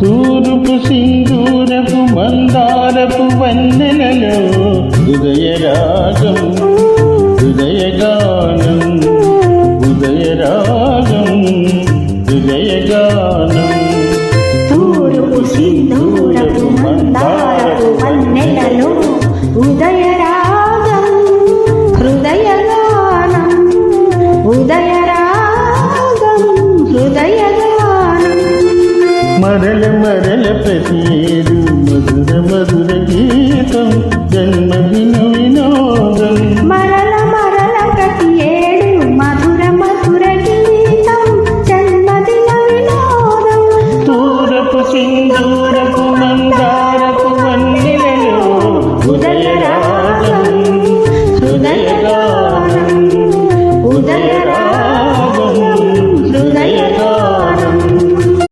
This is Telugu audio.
తూరుపు సింధూరపు మందారపు వన్నెలలో హృదయ రాగం హృదయ గానం హృదయ రాగం హృదయ గానం తూరుపు సింధూరపు మందారపు వన్నెలలో ఉదయ మరల మరల ప్రతియేడు మధుర మధుర గీతం జన్మదిన వినోదం. మరల మరల ప్రతియేడు మధుర మధుర గీతం జన్మదిన వినోదం. తూరపు సింధూ